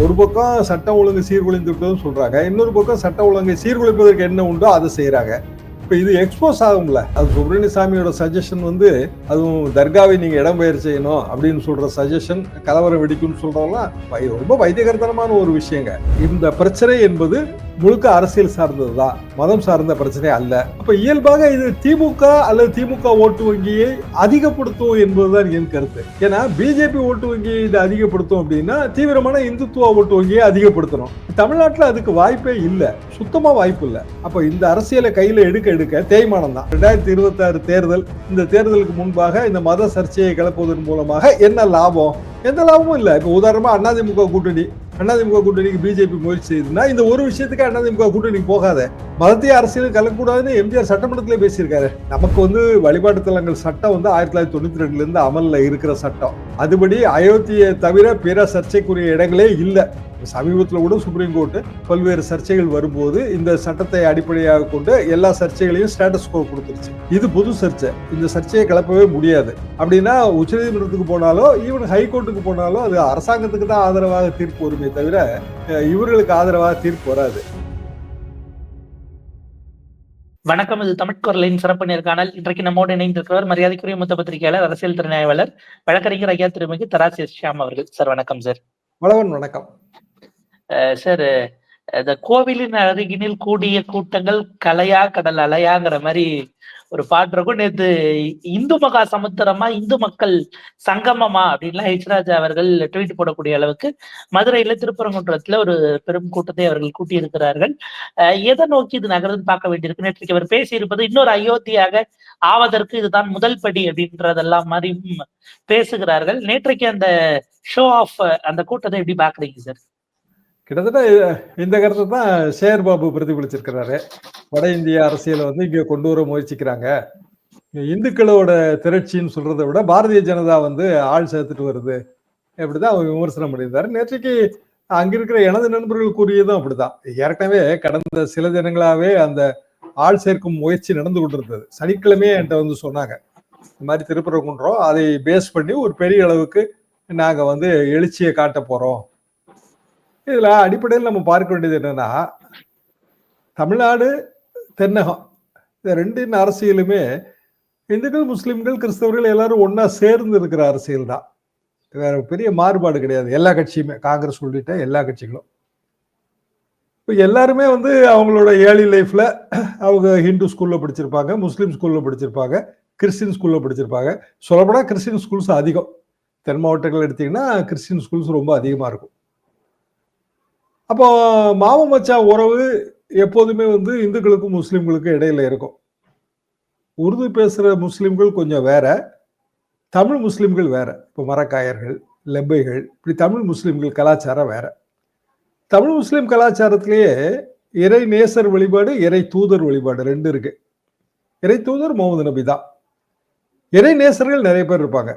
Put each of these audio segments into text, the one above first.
ஒரு பக்கம் சட்டம் ஒழுங்கு சீர்குலைந்து விட்டதுன்னு சொல்றாங்க. இன்னொரு பக்கம் சட்டம் ஒழுங்கை சீர்குலைப்பதற்கு என்ன உண்டோ அதை செய்யறாங்க இப்போ இது எக்ஸ்போஸ் ஆகும்ல. அது சுப்பிரமணியசாமியோட சஜஷன் வந்து அதுவும் தர்காவை நீங்கள் இடம்பெயர் செய்யணும் அப்படின்னு சொல்ற சஜஷன் கலவரம் வெடிக்கும்னு சொல்றதெல்லாம் ரொம்ப வைத்தியகரத்தனமான ஒரு விஷயங்க. இந்த பிரச்சனை என்பது முழுக்க அரசியல் சார்ந்தது தான் மதம் சார்ந்த பிரச்சனை அல்ல. அப்ப இயல்பாக இது திமுக அல்லது திமுக ஓட்டு வங்கியை அதிகப்படுத்தும் என்பதுதான் என் கருத்து. ஏன்னா பிஜேபி ஓட்டு வங்கியை இது அதிகப்படுத்தும் அப்படின்னா தீவிரமான இந்துத்துவ ஓட்டு வங்கியை அதிகப்படுத்தணும். தமிழ்நாட்டில் அதுக்கு வாய்ப்பே இல்லை. சுத்தமா வாய்ப்பு இல்லை. அப்ப இந்த அரசியலை கையில எடுக்க எடுக்க தேய்மானம் தான். ரெண்டாயிரத்தி இருபத்தி ஆறு தேர்தல் இந்த தேர்தலுக்கு முன்பாக இந்த மத சர்ச்சையை கிளப்புவதன் மூலமாக என்ன லாபம்? எந்த லாபமும் இல்லை. இப்போ உதாரணமா அதிமுக கூட்டணி. அதிமுக கூட்டணிக்கு பிஜேபி முயற்சி செய்யுதுன்னா இந்த ஒரு விஷயத்துக்கு அதிமுக கூட்டணிக்கு போகாத. மதத்தைய அரசியல் கலக்கக்கூடாதுன்னு எம்ஜிஆர் சட்டமன்றத்தில் பேசியிருக்காரு. நமக்கு வந்து வழிபாட்டு தலங்கள் சட்டம் வந்து ஆயிரத்தி தொள்ளாயிரத்தி தொண்ணூத்தி ரெண்டுல இருந்து அமல்ல இருக்கிற சட்டம். அதுபடி அயோத்தியை தவிர பிற சர்ச்சைக்குரிய இடங்களே இல்லை. சமீபத்தில் கூட சுப்ரீம் கோர்ட்டு பல்வேறு சர்ச்சைகள் வரும்போது இந்த சட்டத்தை அடிப்படையாக கொண்டு எல்லா சர்ச்சைகளையும் ஸ்டேட்டஸ் கோ கொடுத்துருச்சு. இது புது சர்ச்சை. இந்த சர்ச்சையை கிளப்பவே முடியாது. அப்படின்னா உச்சநீதிமன்றத்துக்கு போனாலோ ஈவன் ஹைகோர்ட்டுக்கு போனாலோ அது அரசாங்கத்துக்கு தான் ஆதரவாக தீர்ப்பு வருமே தவிர அஹ், இவர்களுக்கு ஆதரவாக தீர்ப்பு வராது. வணக்கம். இது தமிழ்குரலின் சிறப்பு நேர்காணல். இன்றைக்கு நம்மோடு இணைந்திருக்கிறவர் மரியாதைக்குரிய மூத்த பத்திரிகையாளர் அரசியல் திறனாய்வாளர் வழக்கறிஞர் ஐயா திருமிகு தராசி ஷியாம் அவர்கள். சார் வணக்கம் சார். வளவன் வணக்கம். சார் இந்த கோவிலின் அருகினில் கூடிய கூட்டங்கள் கலையா கடல் அலையாங்கிற மாதிரி ஒரு பாட்டு இருக்கும். நேற்று இந்து மகா சமுத்திரமா இந்து மக்கள் சங்கமமா அப்படின்லாம் ஹெச்ராஜா அவர்கள் ட்வீட் போடக்கூடிய அளவுக்கு மதுரையில திருப்பரங்குன்றத்துல ஒரு பெரும் கூட்டத்தை அவர்கள் கூட்டியிருக்கிறார்கள். அஹ் எதை நோக்கி இது நகர்ந்து பார்க்க வேண்டியிருக்கு? நேற்றைக்கு அவர் பேசியிருப்பது இன்னொரு அயோத்தியாக ஆவதற்கு இதுதான் முதல் படி அப்படின்றதெல்லாம் மாதிரியும் பேசுகிறார்கள். நேற்றைக்கு அந்த ஷோ ஆஃப் அந்த கூட்டத்தை எப்படி பாக்குறீங்க சார் கிட்டத்தட்ட இந்த கருத்தை தான் சேர் பாபு பிரதிபலிச்சிருக்கிறாரு. வட இந்திய அரசியலை வந்து இங்கே கொண்டு வர முயற்சிக்கிறாங்க. இந்துக்களோட திரட்சின்னு சொல்றதை விட பாரதிய ஜனதா வந்து ஆள் சேர்த்துட்டு வருது. அப்படிதான் அவங்க விமர்சனம் பண்ணியிருந்தாரு. நேற்றைக்கு அங்க இருக்கிற எனது நண்பர்கள் கூறியதும் அப்படிதான். ஏற்கனவே கடந்த சில தினங்களாவே அந்த ஆள் சேர்க்கும் முயற்சி நடந்து கொண்டிருந்தது. சனிக்கிழமையே என்கிட்ட வந்து சொன்னாங்க. இந்த மாதிரி திருப்பரங்குன்றோம் அதை பேஸ் பண்ணி ஒரு பெரிய அளவுக்கு நாங்க வந்து எழுச்சியை காட்ட போறோம். இதுல அடிப்படையில் நம்ம பார்க்க வேண்டியது என்னன்னா தமிழ்நாடு தென்னகம். இந்த ரெண்டின் அரசியலுமே இந்துக்கள் முஸ்லிம்கள் கிறிஸ்தவர்கள் எல்லாரும் ஒன்னா சேர்ந்து இருக்கிற அரசியல் தான். வேற பெரிய மாறுபாடு கிடையாது. எல்லா கட்சியுமே காங்கிரஸ் உள்ளிட்ட எல்லா கட்சிகளும். இப்போ எல்லாருமே வந்து அவங்களோட ஏர்லி லைஃப்ல அவங்க ஹிந்து ஸ்கூல்ல படிச்சிருப்பாங்க முஸ்லீம் ஸ்கூல்ல படிச்சிருப்பாங்க கிறிஸ்டின் ஸ்கூல்ல படிச்சிருப்பாங்க. சொல்லப்போனா கிறிஸ்டின் ஸ்கூல்ஸ் அதிகம். தென் மாவட்டங்கள் எடுத்தீங்கன்னா கிறிஸ்டின் ஸ்கூல்ஸ் ரொம்ப அதிகமா இருக்கும். அப்போ மாம மச்சான் உறவு எப்போதுமே வந்து இந்துக்களுக்கும் முஸ்லீம்களுக்கும் இடையில இருக்கும். உருது பேசுகிற முஸ்லீம்கள் கொஞ்சம் வேற தமிழ் முஸ்லீம்கள் வேற. இப்போ மரக்காயர்கள் லெப்பைகள் இப்படி தமிழ் முஸ்லீம்கள் கலாச்சாரம் வேற. தமிழ் முஸ்லீம் கலாச்சாரத்திலேயே இறை நேசர் வழிபாடு இறை தூதர் வழிபாடு ரெண்டு இருக்கு. இறை தூதர் முகமது நபி தான். இறை நேசர்கள் நிறைய பேர் இருப்பாங்க.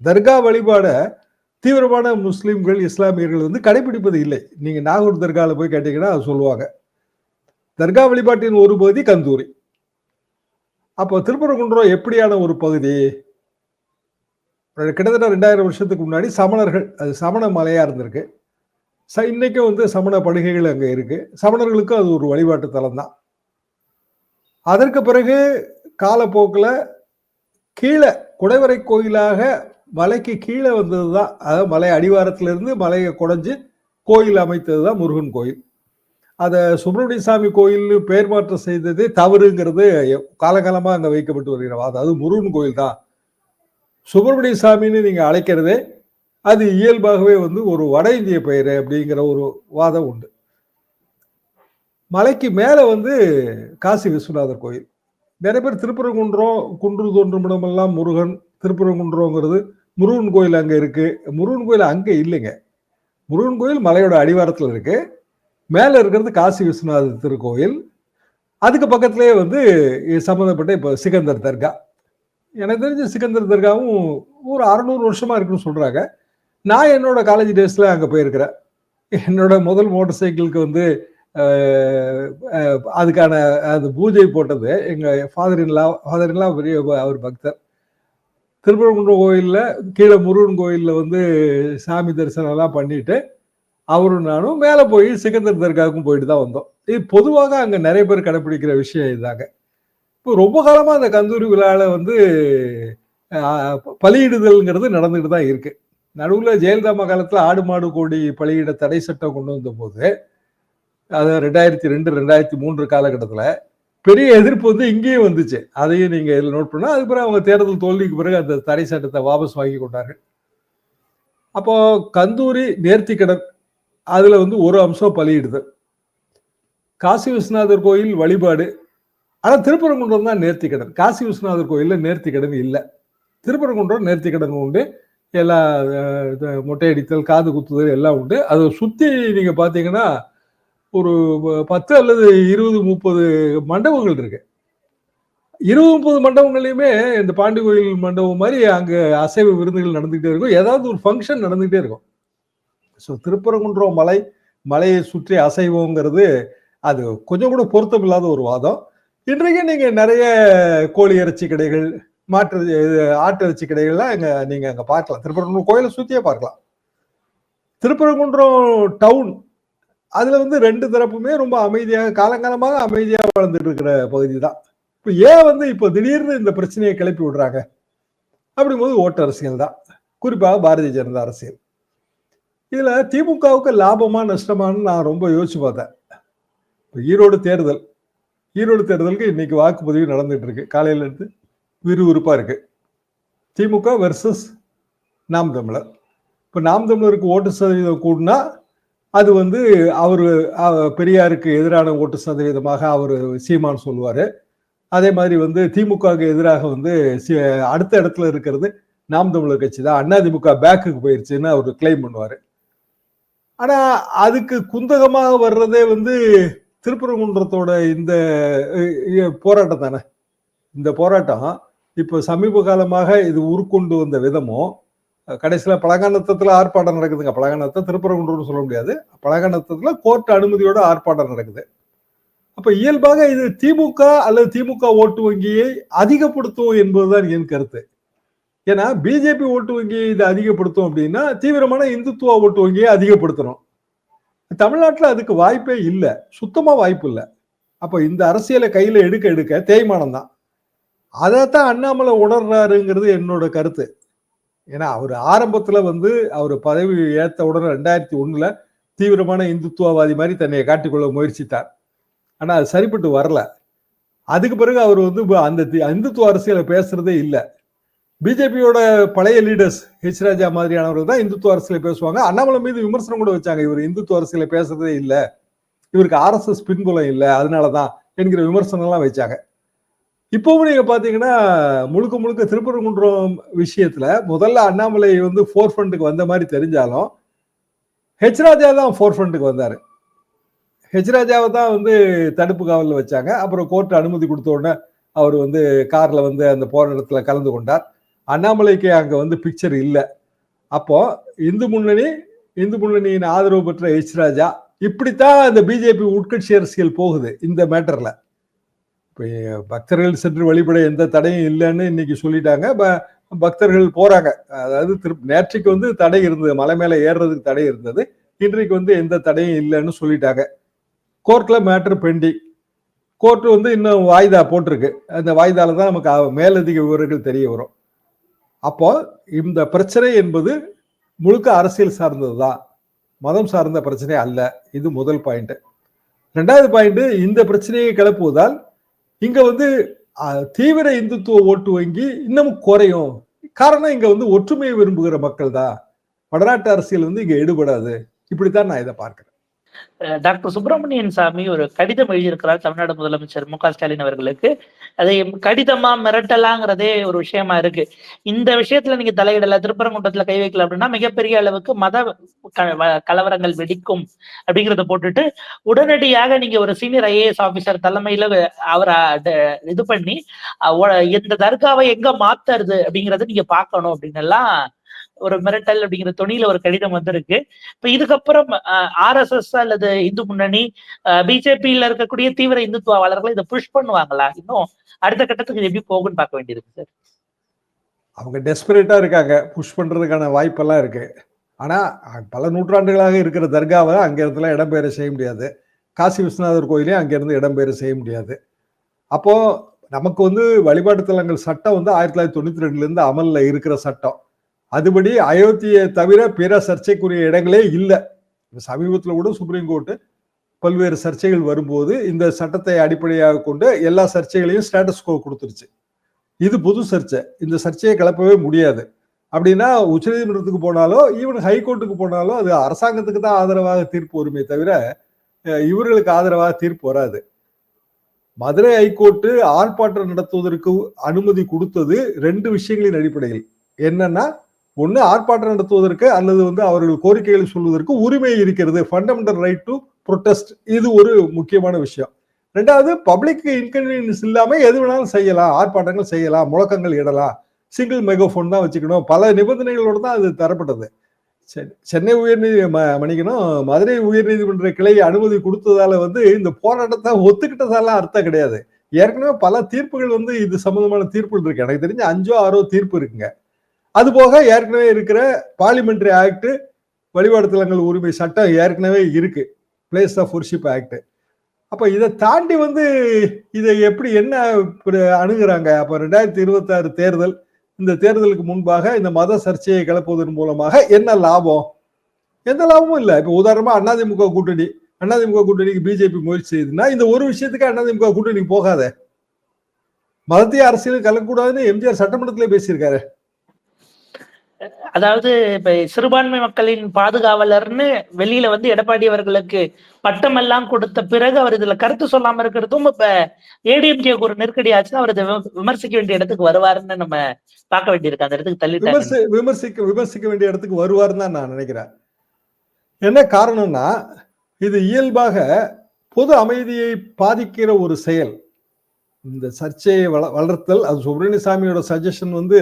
தர்கா வழிபாடை தீவிரமான முஸ்லீம்கள் இஸ்லாமியர்கள் வந்து கடைபிடிப்பது இல்லை. நீங்கள் நாகூர் தர்காவில் போய் கேட்டீங்கன்னா அது சொல்லுவாங்க. தர்கா வழிபாட்டின் ஒரு பகுதி கந்தூரி. அப்போ திருப்பரங்குன்றம் எப்படியான ஒரு பகுதி? கிட்டத்தட்ட ரெண்டாயிரம் வருஷத்துக்கு முன்னாடி சமணர்கள் அது சமண மலையாக இருந்திருக்கு. ச இன்றைக்கும் வந்து சமண படுகைகள் அங்கே இருக்குது சமணர்களுக்கும் அது ஒரு வழிபாட்டு தலம் தான். அதற்கு பிறகு காலப்போக்கில் கீழே குடைவரை கோயிலாக மலைக்கு கீழே வந்தது தான் அதாவது மலை அடிவாரத்திலிருந்து மலையை குடைஞ்சு கோயில் அமைத்தது தான் முருகன் கோயில். அதை சுப்பிரமணிய சாமி கோயில்னு பெயர் மாற்றம் செய்ததே தவறுங்கிறது காலகாலமாக அங்கே வைக்கப்பட்டு வருகிற வாதம். அது முருகன் கோயில் தான். சுப்பிரமணிய சாமின்னு நீங்கள் அழைக்கிறதே அது இயல்பாகவே வந்து ஒரு வட இந்திய பெயர் அப்படிங்கிற ஒரு வாதம் உண்டு. மலைக்கு மேலே வந்து காசி விஸ்வநாதர் கோயில். நிறைய பேர் திருப்பரங்குன்றம் குன்று தோன்றும் இடமெல்லாம் முருகன் திருப்பரங்குன்றங்கிறது முருகன் கோயில் அங்கே இருக்குது முருகன் கோயில் அங்கே இல்லைங்க. முருகன் கோயில் மலையோட அடிவாரத்தில் இருக்குது மேலே இருக்கிறது காசி விஸ்வநாதர் திருக்கோயில் அதுக்கு பக்கத்துலேயே வந்து சம்மந்தப்பட்ட இப்போ சிகந்தர் தர்கா. எனக்கு தெரிஞ்ச சிகந்தர் தர்காவும் ஒரு அறநூறு வருஷமாக இருக்குன்னு சொல்கிறாங்க நான் என்னோட காலேஜ் டேஸில் அங்கே போயிருக்கிறேன். என்னோட முதல் மோட்டார் சைக்கிளுக்கு வந்து அதுக்கான அது பூஜை போட்டது எங்கள் ஃபாதர் இன்லா ஃபாதர் இன்லா பெரிய அவர் பக்தர். திருப்பரங்குன்றம் கோயிலில் கீழே முருகன் கோயிலில் வந்து சாமி தரிசனம் எல்லாம் பண்ணிட்டு அவரும் நானும் மேலே போய் சிக்கந்தர் தர்காவுக்கும் போயிட்டு தான் வந்தோம். இது பொதுவாக அங்கே நிறைய பேர் கடைப்பிடிக்கிற விஷயம் இதுதாங்க இப்போ ரொம்ப காலமாக அந்த கந்தூரி விழாவில் வந்து பலியிடுதல்ங்கிறது நடந்துட்டு தான் இருக்குது நடுவில் ஜெயலலிதா காலத்தில் ஆடு மாடு கோடி பலியிட தடை சட்டம் கொண்டு வந்த போது அது ரெண்டாயிரத்தி ரெண்டு ரெண்டாயிரத்தி மூன்று காலகட்டத்தில் பெரிய எதிர்ப்பு வந்து இங்கேயும் வந்துச்சு. அதையும் நீங்கள் இதில் நோட் பண்ணால் அதுக்கு பிறகு அவங்க தேர்தல் தோல்விக்கு பிறகு அந்த தடை சட்டத்தை வாபஸ் வாங்கி கொண்டார்கள். அப்போ கந்தூரி நேர்த்திக்கடன் அதில் வந்து ஒரு அம்சம் பலியிடுது. காசி விஸ்வநாதர் கோயில் வழிபாடு. ஆனால் திருப்பரங்குன்றம் தான் நேர்த்திக்கடன். காசி விஸ்வநாதர் கோயிலில் நேர்த்திக்கடன் இல்லை. திருப்பரங்குன்றம் நேர்த்திக்கடன் உண்டு. எல்லா மொட்டை அடித்தல் காது குத்துதல் எல்லாம் உண்டு. அதை சுற்றி நீங்கள் பார்த்தீங்கன்னா ஒரு பத்து அல்லது இருபது முப்பது மண்டபங்கள் இருக்கு. இருபது முப்பது மண்டபங்கள்லையுமே இந்த பாண்டி கோயில் மண்டபம் மாதிரி அங்கே அசைவ விருந்துகள் நடந்துகிட்டே இருக்கும். ஏதாவது ஒரு ஃபங்க்ஷன் நடந்துகிட்டே இருக்கும். ஸோ திருப்பரங்குன்றம் மலை மலையை சுற்றி அசைவங்கிறது அது கொஞ்சம் கூட பொருத்தமில்லாத ஒரு வாதம். இன்றைக்கு நீங்கள் நிறைய கோழி இறைச்சி கடைகள் மாட்டு இது, ஆட்டு இறைச்சி கடைகள்லாம் அங்கே நீங்கள் அங்கே பார்க்கலாம். திருப்பரங்குன்றம் கோயிலை சுற்றியே பார்க்கலாம். திருப்பரங்குன்றம் டவுன் அதுல வந்து ரெண்டு தரப்புமே ரொம்ப அமைதியாக காலங்காலமாக அமைதியாக வளர்ந்துட்டு இருக்கிற பகுதி தான் இப்போ ஏன் வந்து இப்போ திடீர்னு இந்த பிரச்சனையை கிளப்பி விடுறாங்க? அப்படிங்கும்போது ஓட்டு அரசியல் தான். குறிப்பாக பாரதிய ஜனதா அரசியல். இதுல திமுகவுக்கு லாபமா நஷ்டமான்னு நான் ரொம்ப யோசிச்சு பார்த்தேன். இப்போ ஈரோடு தேர்தல். ஈரோடு தேர்தலுக்கு இன்னைக்கு வாக்குப்பதிவு நடந்துட்டு இருக்கு காலையில இருந்து விறுவிறுப்பா இருக்கு. திமுக வெர்சஸ் நாம் தமிழர். இப்போ நாம் தமிழருக்கு ஓட்டு சதவீதம் கூடுனா அது வந்து அவர் பெரியாருக்கு எதிரான ஓட்டு சதவீதமாக அவர் சீமான் சொல்லுவார். அதே மாதிரி வந்து திமுகவுக்கு எதிராக வந்து சி- அடுத்த இடத்துல இருக்கிறது நாம் தமிழர் கட்சி தான். அதிமுக பேக்குக்கு போயிருச்சுன்னு அவர் கிளைம் பண்ணுவார். ஆனால் அதுக்கு குந்தகமாக வர்றதே வந்து திருப்பரங்குன்றத்தோட இந்த போராட்டம் தானே? இந்த போராட்டம் இப்போ சமீப காலமாக இது உருக்கொண்டு வந்த விதமும் கடைசியில் பழங்கானத்தத்துல ஆர்ப்பாட்டம் நடக்குதுங்க. பழங்கானத்தை திருப்பரங்குன்றம்னு சொல்ல முடியாது. பழங்கானத்தத்துல கோர்ட் அனுமதியோட ஆர்ப்பாட்டம் நடக்குது. அப்போ இயல்பாக இது திமுக அல்லது திமுக ஓட்டு வங்கியை அதிகப்படுத்தும் என்பதுதான் என் கருத்து. ஏன்னா பிஜேபி ஓட்டு வங்கியை இது அதிகப்படுத்தும் அப்படின்னா தீவிரமான இந்துத்துவ ஓட்டு வங்கியை அதிகப்படுத்தணும். தமிழ்நாட்டில் அதுக்கு வாய்ப்பே இல்லை. சுத்தமாக வாய்ப்பு இல்லை. அப்போ இந்த அரசியலை கையில் எடுக்க எடுக்க தேய்மானம் தான். அதைத்தான் அண்ணாமலை உணர்றாருங்கிறது என்னோட கருத்து. ஏன்னா அவர் ஆரம்பத்தில் வந்து அவர் பதவி ஏத்த உடனே ரெண்டாயிரத்தி ஒன்றில் தீவிரமான இந்துத்துவவாதி மாதிரி தன்னை காட்டிக்கொள்ள முயற்சித்தார். ஆனால் அது சரிப்பட்டு வரல. அதுக்கு பிறகு அவர் வந்து அந்த தி- இந்துத்துவ அரசியலை பேசுறதே இல்லை. பிஜேபியோட பழைய லீடர்ஸ் ஹெச் ராஜா மாதிரியானவர்கள் தான் இந்துத்துவ அரசியலை பேசுவாங்க. அண்ணாமலை மீது விமர்சனம் கூட வச்சாங்க. இவர் இந்துத்துவ அரசியலை பேசுறதே இல்லை. இவருக்கு ஆர்எஸ்எஸ் பின்புலம் இல்லை. அதனால தான் என்கிற விமர்சனம்லாம் வச்சாங்க. இப்பவும் நீங்க பாத்தீங்கன்னா முழுக்க முழுக்க திருப்பரங்குன்றம் விஷயத்துல முதல்ல அண்ணாமலை வந்து ஃபோர் ஃப்ரண்ட்டுக்கு வந்த மாதிரி தெரிஞ்சாலும் ஹெச் ராஜா தான் ஃபோர் ஃப்ரண்ட்டுக்கு வந்தாரு. ஹெச் ராஜாவை தான் வந்து தடுப்பு காவலில் வச்சாங்க. அப்புறம் கோர்ட் அனுமதி கொடுத்த உடனே அவர் வந்து கார்ல வந்து அந்த போராட்டத்தில் கலந்து கொண்டார். அண்ணாமலைக்கு அங்க வந்து பிக்சர் இல்லை. அப்போ இந்து முன்னணி இந்து முன்னணியின் ஆதரவு பெற்ற ஹெச் ராஜா இப்படித்தான் இந்த பிஜேபி உட்கட்சி அரசியல் போகுது இந்த மேட்டர்ல பக்தர்கள் சென்று வழிபட எந்த தடையும் இல்லைன்னு இன்னைக்கு சொல்லிட்டாங்க. ப- பக்தர்கள் போறாங்க. அதாவது திரு நேற்றைக்கு வந்து தடை இருந்தது. மலை மேலே ஏறுறதுக்கு தடை இருந்தது. இன்றைக்கு வந்து எந்த தடையும் இல்லைன்னு சொல்லிட்டாங்க. கோர்ட்ல மேட்ரு பெண்டிங். கோர்ட் வந்து இன்னும் வாய்தா போட்டிருக்கு. அந்த வாய்தால தான் நமக்கு மேலதிக விவரங்கள் தெரிய வரும். அப்போ இந்த பிரச்சனை என்பது முழுக்க அரசியல் சார்ந்தது தான். மதம் சார்ந்த பிரச்சனை அல்ல. இது முதல் பாயிண்ட். ரெண்டாவது பாயிண்ட் இந்த பிரச்சனையை கிளப்புவதால் இங்க வந்து தீவிர இந்துத்துவ ஓட்டு வங்கி இன்னமும் குறையும். காரணம் இங்க வந்து ஒற்றுமையை விரும்புகிற மக்கள் தான் வடநாட்டு அரசியல் வந்து இங்க எடுபடாது. இப்படித்தான் நான் இதை பார்க்கிறேன். டாக்டர் சுப்பிரமணியன் சாமி ஒரு கடிதம் எழுதியிருக்கிறார் தமிழ்நாடு முதலமைச்சர் மு க ஸ்டாலின் அவர்களுக்கு. அதை கடிதமா மிரட்டலாங்கிறதே ஒரு விஷயமா இருக்கு. இந்த விஷயத்துல நீங்க தலையிடல திருப்பரங்குன்றத்துல கை வைக்கல அப்படின்னா மிகப்பெரிய அளவுக்கு மத க- வ- கலவரங்கள் வெடிக்கும் அப்படிங்கறத போட்டுட்டு உடனடியாக நீங்க ஒரு சீனியர் ஐஏஎஸ் ஆபீசர் தலைமையில அவரை இது பண்ணி இந்த தர்காவை எங்க மாத்துறது அப்படிங்கறத நீங்க பாக்கணும் அப்படின்னு எல்லாம் ஒரு மிரட்டல் அப்படிங்கிற துணியில ஒரு கடிதம் வந்திருக்கு. இப்ப இதுக்கப்புறம் ஆர்எஸ்எஸ் அல்லது இந்து முன்னணி பிஜேபியில இருக்கக்கூடிய தீவிர இந்துத்துவாளர்கள் இதை புஷ் பண்ணுவாங்களா? இன்னும் அடுத்த கட்டத்துக்கு எப்படி போகும்னு பார்க்க வேண்டியிருக்கு சார். அவங்க டெஸ்பரேட்டா இருக்காங்க. புஷ் பண்றதுக்கான வாய்ப்பெல்லாம் இருக்கு. ஆனா பல நூற்றாண்டுகளாக இருக்கிற தர்காவை அங்க இடத்துல இடம்பெயர செய்ய முடியாது. காசி விஸ்வநாதர் கோயிலையும் அங்கிருந்து இடம்பெயர செய்ய முடியாது. அப்போ நமக்கு வந்து வழிபாட்டு தலங்கள் சட்டம் வந்து ஆயிரத்தி தொள்ளாயிரத்தி தொண்ணூத்தி ரெண்டுல இருந்து அமல்ல இருக்கிற சட்டம். அதுபடி அயோத்தியை தவிர பிற சர்ச்சைக்குரிய இடங்களே இல்லை. சமீபத்தில் கூட சுப்ரீம் கோர்ட்டு பல்வேறு சர்ச்சைகள் வரும்போது இந்த சட்டத்தை அடிப்படையாக கொண்டு எல்லா சர்ச்சைகளையும் ஸ்டேட்டஸ் கோ கொடுத்துருச்சு. இது புது சர்ச்சை. இந்த சர்ச்சையை கிளப்பவே முடியாது. அப்படின்னா உச்சநீதிமன்றத்துக்கு போனாலோ ஈவன் ஹைகோர்ட்டுக்கு போனாலோ அது அரசாங்கத்துக்கு தான் ஆதரவாக தீர்ப்பு வருமே தவிர இவர்களுக்கு ஆதரவாக தீர்ப்பு வராது. மதுரை ஹைகோர்ட்டு ஆர்ப்பாட்டம் நடத்துவதற்கு அனுமதி கொடுத்தது ரெண்டு விஷயங்களின் அடிப்படையில். என்னன்னா ஒன்று ஆர்ப்பாட்டம் நடத்துவதற்கு அல்லது வந்து அவர்கள் கோரிக்கைகளை சொல்வதற்கு உரிமை இருக்கிறது. ஃபண்டமெண்டல் ரைட் டு ப்ரொட்டஸ்ட் இது ஒரு முக்கியமான விஷயம். ரெண்டாவது பப்ளிக் இன்கன்வீனியன்ஸ் இல்லாமல் எது வேணாலும் செய்யலாம். ஆர்ப்பாட்டங்கள் செய்யலாம் முழக்கங்கள் இடலாம். சிங்கிள் மெகோஃபோன் தான் வச்சுக்கணும். பல நிபந்தனைகளோடு தான் அது தரப்பட்டது. சென்- சென்னை உயர்நீதி மணிக்கணும் மன்னிக்கணும் மதுரை உயர்நீதிமன்ற கிளை அனுமதி கொடுத்ததால வந்து இந்த போராட்டத்தை ஒத்துக்கிட்டதால அர்த்தம் கிடையாது. ஏற்கனவே பல தீர்ப்புகள் வந்து இது சம்பந்தமான தீர்ப்புகள் இருக்கு. எனக்கு தெரிஞ்ச அஞ்சோ ஆறோ தீர்ப்பு இருக்குங்க. அது போக ஏற்கனவே இருக்கிற பார்லிமெண்ட்ரி ஆக்ட் வழிபாடு தலங்கள் உரிமை சட்டம் ஏற்கனவே இருக்கு. பிளேஸ் ஆஃப் ஒர்ஷிப் ஆக்ட் அப்போ இதை தாண்டி வந்து இதை எப்படி என்ன இப்படி அப்போ ரெண்டாயிரத்தி இருபத்தாறு தேர்தல் இந்த தேர்தலுக்கு முன்பாக இந்த மத சர்ச்சையை கிளப்புவதன் மூலமாக என்ன லாபம்? எந்த லாபமும் இல்லை. இப்போ உதாரணமாக அதிமுக கூட்டணி. அதிமுக கூட்டணிக்கு பிஜேபி முயற்சி செய்யுதுன்னா இந்த ஒரு விஷயத்துக்கு அதிமுக கூட்டணிக்கு போகாத. மதத்திய அரசியல் கலக்கக்கூடாதுன்னு எம்ஜிஆர் சட்டமன்றத்திலே பேசியிருக்காரு. அதாவது இப்ப சிறுபான்மை மக்களின் பாதுகாவலர்னு வெளியில வந்து எடப்பாடி அவர்களுக்கு பட்டம் எல்லாம் கொடுத்த பிறகு அவர் இதுல கருத்து சொல்லாம இருக்கிறதும் இப்ப ஏடிஎம்கேக்கு ஒரு நெருக்கடி ஆச்சுன்னா அவர் இதை விமர்சிக்க வேண்டிய இடத்துக்கு வருவாருன்னு நம்ம பார்க்க வேண்டியிருக்கு. அந்த இடத்துக்கு தள்ளி விமர்சி விமர்சிக்க விமர்சிக்க வேண்டிய இடத்துக்கு வருவாருன்னு தான் நான் நினைக்கிறேன். என்ன காரணம்னா இது இயல்பாக பொது அமைதியை பாதிக்கிற ஒரு செயல். இந்த சர்ச்சையை வள வளர்த்தல் அது சுப்பிரமணியசாமியோட சஜஷன் வந்து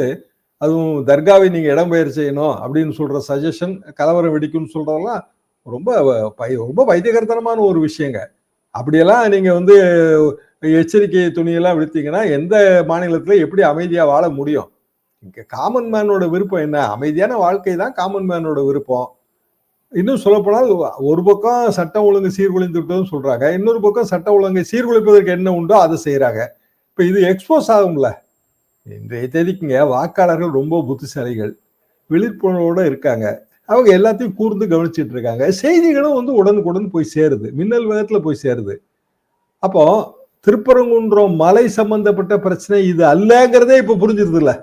அதுவும் தர்காவை நீங்கள் இடம்பெயர் செய்யணும் அப்படின்னு சொல்கிற சஜஷன் கலவரம் வெடிக்கும்னு சொல்கிறதெல்லாம் ரொம்ப வ- பை- ரொம்ப வைத்தியகரத்தனமான ஒரு விஷயங்க. அப்படியெல்லாம் நீங்கள் வந்து எச்சரிக்கை துணியெல்லாம் விடுத்தீங்கன்னா எந்த மாநிலத்தில் எப்படி அமைதியாக வாழ முடியும்? இங்கே காமன் மேனோட விருப்பம் என்ன? அமைதியான வாழ்க்கை தான் காமன் மேனோட விருப்பம். இன்னும் சொல்லப்போனால் ஒரு பக்கம் சட்டம் ஒழுங்கு சீர்குலைந்து விட்டதுன்னு இன்னொரு பக்கம் சட்டம் ஒழுங்கை சீர்குலைப்பதற்கு என்ன உண்டோ அதை செய்கிறாங்க இப்போ இது எக்ஸ்போஸ் ஆகும்ல. இன்றைய தேதிக்குங்க வாக்காளர்கள் ரொம்ப புத்திசாலிகள். விழிப்புணர்வோட இருக்காங்க. அவங்க எல்லாத்தையும் கூர்ந்து கவனிச்சுட்டு இருக்காங்க. செய்திகளும் வந்து உடனுக்குடன் போய் சேருது. மின்னல் வேகத்தில் போய் சேருது. அப்போ திருப்பரங்குன்றம் மலை சம்பந்தப்பட்ட பிரச்சனை இது அல்லங்கிறதே இப்போ புரிஞ்சிருது இல்லை.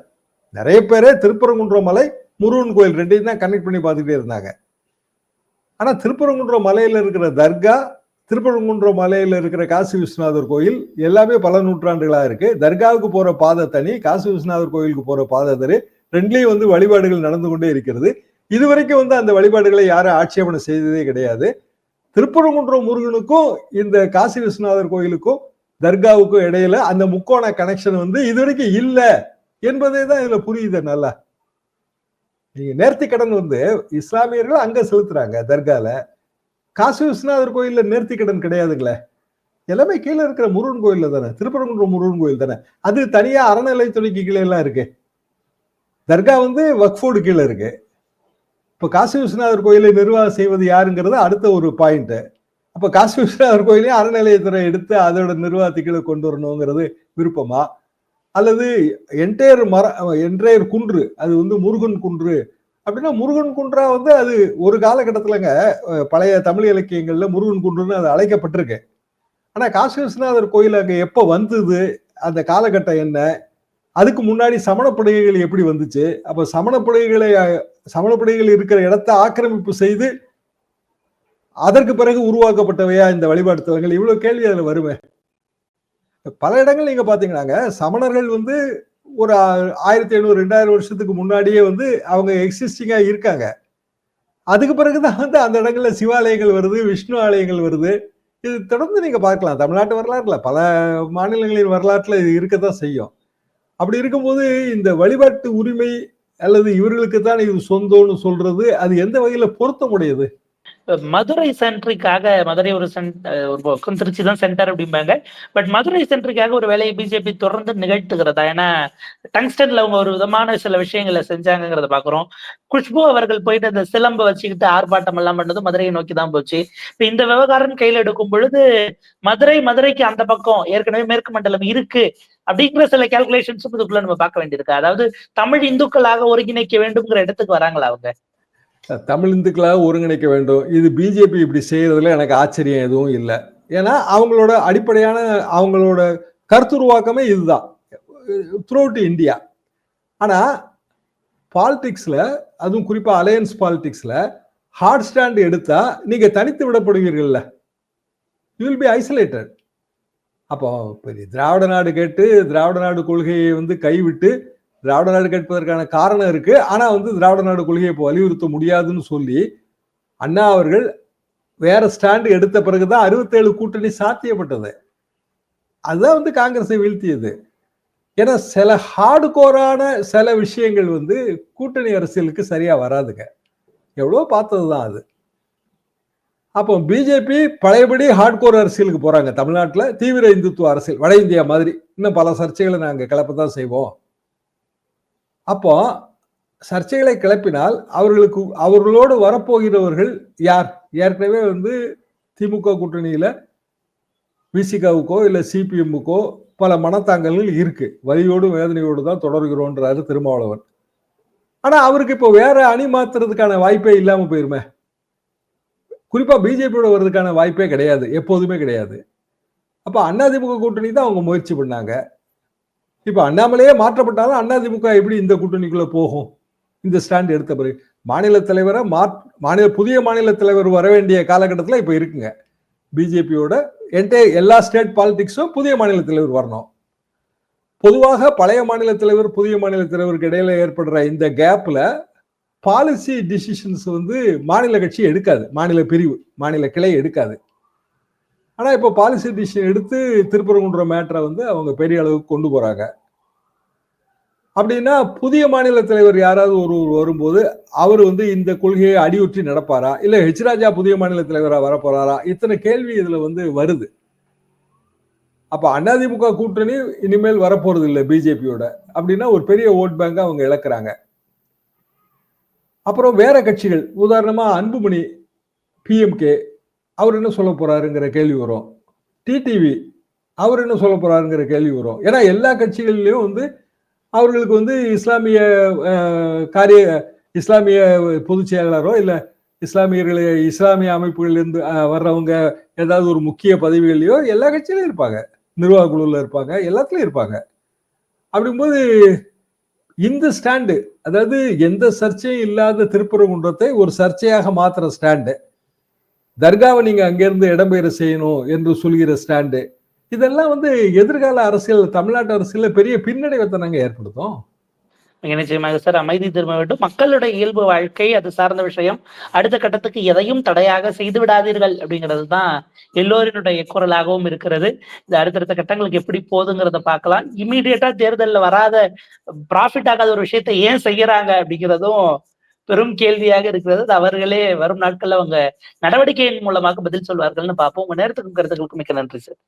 நிறைய பேரே திருப்பரங்குன்றம் மலை முருகன் கோயில் ரெண்டையும் தான் கனெக்ட் பண்ணி பார்த்துக்கிட்டே இருந்தாங்க. ஆனால் திருப்பரங்குன்றம் மலையில் இருக்கிற தர்கா திருப்பரங்குன்றம் மலையில் இருக்கிற காசி விஸ்வநாதர் கோயில் எல்லாமே பல நூற்றாண்டுகளாக இருக்கு. தர்காவுக்கு போற பாதை தனி காசி விஸ்வநாதர் கோயிலுக்கு போற பாதை தனி. ரெண்டுலேயும் வந்து வழிபாடுகள் நடந்து கொண்டே இருக்கிறது. இதுவரைக்கும் வந்து அந்த வழிபாடுகளை யாரும் ஆட்சேபனை செய்ததே கிடையாது. திருப்பரங்குன்றம் முருகனுக்கும் இந்த காசி விஸ்வநாதர் கோயிலுக்கும் தர்காவுக்கும் இடையில அந்த முக்கோண கனெக்ஷன் வந்து இதுவரைக்கும் இல்லை என்பதே தான் இதுல புரியுது நல்லா. நீங்க நேர்த்தி கடன் வந்து இஸ்லாமியர்கள் அங்க செலுத்துறாங்க தர்கால. காசி விஸ்வநாதர் கோயில்ல நேர்த்தி கடன் கிடையாதுங்களே. எல்லாமே கீழே இருக்கிற முருகன் கோயில்ல தானே திருப்பரங்குன்றம் முருகன் கோயில் தானே. அது தனியா அறநிலைத்துறைக்கு கீழே எல்லாம் இருக்கு. தர்கா வந்து வக்ஃபோர்டு கீழே இருக்கு. இப்ப காசி விஸ்வநாதர் கோயிலை நிர்வாகம் செய்வது யாருங்கிறது அடுத்த ஒரு பாயிண்ட் அப்ப காசி விஸ்வநாதர் கோயிலையும் அறநிலையத்துறை எடுத்து அதோட நிர்வாகத்துக்குள்ள கொண்டு வரணுங்கிறது விருப்பமா? அல்லது என்டையர் மர என்டையர் குன்று அது வந்து முருகன் குன்று அப்படின்னா முருகன் குன்றா வந்து அது ஒரு காலகட்டத்திலங்க பழைய தமிழ் இலக்கியங்கள்ல முருகன் குன்றுன்னு அது அழைக்கப்பட்டிருக்கு. ஆனா காசி விஸ்வநாதர் கோயில் அங்க எப்ப வந்தது? அந்த காலகட்டம் என்ன? அதுக்கு முன்னாடி சமணப்படுகைகள் எப்படி வந்துச்சு? அப்ப சமணப்படுகைகளை சமணப்படுகைகள் இருக்கிற இடத்தை ஆக்கிரமிப்பு செய்து அதற்கு பிறகு உருவாக்கப்பட்டவையா இந்த வழிபாட்டு தலங்கள்? இவ்வளவு கேள்வி அதுல வருமே. பல இடங்கள் நீங்க பாத்தீங்கன்னாங்க. சமணர்கள் வந்து ஒரு ஆ- ஆயிரத்தி ஐநூறு ரெண்டாயிரம் வருஷத்துக்கு முன்னாடியே வந்து அவங்க எக்ஸிஸ்டிங்காக இருக்காங்க. அதுக்கு பிறகுதான் வந்து அந்த இடங்களில் சிவாலயங்கள் வருது விஷ்ணு ஆலயங்கள் வருது. இது தொடர்ந்து நீங்கள் பார்க்கலாம். தமிழ்நாட்டு வரலாற்றில் பல மாநிலங்களின் வரலாற்றில் இது இருக்கத்தான் செய்யும். அப்படி இருக்கும்போது இந்த வழிபாட்டு உரிமை அல்லது இவர்களுக்கு தான் இது சொந்தம்னு சொல்றது அது எந்த வகையில் பொருத்தமுடையது? மதுரை சென்ட்ரிக்காக மதுரை ஒரு சென்ட் ஒரு பக்கம் திருச்சி தான் சென்டர் அப்படிம்பாங்க. பட் மதுரை சென்ட்ரிக்காக ஒரு வேலையை பிஜேபி தொடர்ந்து நிகழ்த்துகிறதா? ஏன்னா டங்ஸ்டன்ல அவங்க ஒரு விதமான சில விஷயங்களை செஞ்சாங்கிறத பாக்குறோம். குஷ்பு அவர்கள் போயிட்டு அந்த சிலம்பை வச்சுக்கிட்டு ஆர்ப்பாட்டம் எல்லாம் பண்ணது மதுரையை நோக்கி தான் போச்சு. இப்ப இந்த விவகாரம் கையில எடுக்கும் பொழுது மதுரை மதுரைக்கு அந்த பக்கம் ஏற்கனவே மேற்கு மண்டலம் இருக்கு அப்படிங்கிற சில கேல்குலேஷன்ஸும் இதுக்குள்ள நம்ம பார்க்க வேண்டியிருக்கு. அதாவது தமிழ் இந்துக்களாக ஒருங்கிணைக்க வேண்டும்ங்கிற இடத்துக்கு வராங்களா அவங்க? தமிழ் இந்துக்களாக ஒருங்கிணைக்க வேண்டும். இது பிஜேபி இப்படி செய்கிறதுல எனக்கு ஆச்சரியம் எதுவும் இல்லை. ஏன்னா அவங்களோட அடிப்படையான அவங்களோட கருத்துருவாக்கமே இதுதான். த்ரூ இந்தியா ஆனால் பாலிடிக்ஸில் அதுவும் குறிப்பாக அலையன்ஸ் பாலிடிக்ஸில் ஹார்ட் ஸ்டாண்ட் எடுத்தால் நீங்கள் தனித்து விடப்படுவீர்கள்ல. யூ வில் பி ஐசோலேட்டட் அப்போ பெரிய திராவிட நாடு கேட்டு திராவிட நாடு கொள்கையை வந்து கைவிட்டு திராவிட நாடு கேட்பதற்கான காரணம் இருக்கு. ஆனா வந்து திராவிட நாடு கொள்கையை இப்போ வலியுறுத்த முடியாதுன்னு சொல்லி அண்ணா அவர்கள் வேற ஸ்டாண்டு எடுத்த பிறகுதான் அறுபத்தேழு கூட்டணி சாத்தியப்பட்டது. அதுதான் வந்து காங்கிரஸை வீழ்த்தியது. ஏன்னா சில ஹார்டு கோரான சில விஷயங்கள் வந்து கூட்டணி அரசியலுக்கு சரியா வராதுங்க. எவ்வளோ பார்த்தது தான் அது. அப்போ பிஜேபி பழையபடி ஹார்ட்கோர் அரசியலுக்கு போறாங்க தமிழ்நாட்டில். தீவிர இந்துத்துவ அரசியல் வட இந்தியா மாதிரி. இன்னும் பல சர்ச்சைகளை நாங்கள் கலப்பதான் செய்வோம். அப்போ சர்ச்சைகளை கிளப்பினால் அவர்களுக்கு அவர்களோடு வரப்போகிறவர்கள் யார்? ஏற்கனவே வந்து திமுக கூட்டணியில விசிகாவுக்கோ இல்லை சிபிஎம்முக்கோ பல மனத்தாங்கல்கள் இருக்கு. வலியோடு வேதனையோடு தான் தொடர்கிறோன்றாரு திருமாவளவன். ஆனா அவருக்கு இப்போ வேற அணி மாத்துறதுக்கான வாய்ப்பே இல்லாம போயிருமே. குறிப்பா பிஜேபியோட வர்றதுக்கான வாய்ப்பே கிடையாது எப்போதுமே கிடையாது. அப்ப அதிமுக கூட்டணி தான் அவங்க முயற்சி பண்ணாங்க. இப்போ அண்ணாமலையே மாற்றப்பட்டாலும் அதிமுக எப்படி இந்த கூட்டணிக்குள்ள போகும்? இந்த ஸ்டாண்ட் எடுத்த பிறகு. மாநில தலைவரை மா மாநில புதிய மாநில தலைவர் வர வேண்டிய காலகட்டத்தில் இப்போ இருக்குங்க. பிஜேபியோட என்டே எல்லா ஸ்டேட் பாலிடிக்ஸும் புதிய மாநில தலைவர் வரணும். பொதுவாக பழைய மாநில தலைவர் புதிய மாநில தலைவருக்கு இடையில ஏற்படுற இந்த கேப்ல பாலிசி டிசிஷன்ஸ் வந்து மாநில கட்சி எடுக்காது. மாநில பிரிவு மாநில கிளை எடுக்காது. ஆனால் இப்போ பாலிசி டிசிஷன் எடுத்து திருப்பரங்குன்ற மேட்டரை வந்து அவங்க பெரிய அளவுக்கு கொண்டு போகிறாங்க அப்படின்னா புதிய மாநில தலைவர் யாராவது ஒரு வரும்போது அவர் வந்து இந்த கொள்கையை அடியுற்றி நடப்பாரா? இல்லை ஹெச் ராஜா புதிய மாநில தலைவராக வரப்போறாரா? இத்தனை கேள்வி இதில் வந்து வருது. அப்போ அதிமுக கூட்டணி இனிமேல் வரப்போறது இல்லை பிஜேபியோட அப்படின்னா ஒரு பெரிய ஓட் பேங்கை அவங்க இழக்கிறாங்க. அப்புறம் வேற கட்சிகள் உதாரணமாக அன்புமணி பிஎம்கே அவர் என்ன சொல்ல போறாருங்கிற கேள்வி வரும். டிடிவி அவர் என்ன சொல்ல போறாருங்கிற கேள்வி வரும். ஏன்னா எல்லா கட்சிகள்லையும் வந்து அவர்களுக்கு வந்து இஸ்லாமிய காரிய இஸ்லாமிய பொதுச் செயலாளரோ இல்லை இஸ்லாமியர்களே இஸ்லாமிய அமைப்புகளிலிருந்து வர்றவங்க ஏதாவது ஒரு முக்கிய பதவிகள்லையோ எல்லா கட்சியிலையும் இருப்பாங்க. நிர்வாக குழுவில் இருப்பாங்க எல்லாத்துலேயும் இருப்பாங்க. அப்படிங்கும்போது இந்த ஸ்டாண்டு அதாவது எந்த சர்ச்சையும் இல்லாத திருப்பரங்குன்றத்தை ஒரு சர்ச்சையாக மாத்திர ஸ்டாண்டு தர்காவை நீங்க அங்கேருந்து இடம்பெயர செய்யணும் என்று சொல்கிற ஸ்டாண்டு. இதெல்லாம் வந்து எதிர்கால அரசியல் தமிழ்நாட்டு அரசியல பெரிய பின்னடைவை நாங்க ஏற்படுத்தும். நிச்சயமாக சார் அமைதி திரும்ப வேண்டும். மக்களுடைய இயல்பு வாழ்க்கை அது சார்ந்த விஷயம். அடுத்த கட்டத்துக்கு எதையும் தடையாக செய்து விடாதீர்கள் அப்படிங்கிறது தான் எல்லோரினுடைய குரலாகவும் இருக்கிறது. இது அடுத்தடுத்த கட்டங்களுக்கு எப்படி போகுதுங்கிறத பார்க்கலாம். இம்மீடியட்டா தேர்தலில் வராத ப்ராஃபிட் ஆகாத ஒரு விஷயத்த ஏன் செய்யறாங்க அப்படிங்கிறதும் பெரும் கேள்வியாக இருக்கிறது. அவர்களே வரும் நாட்கள்ல அவங்க நடவடிக்கையின் மூலமாக பதில் சொல்வார்கள்னு பார்ப்போம். உங்க நேரத்துக்கும் கருத்துக்களுக்கும் மிக்க நன்றி சார்.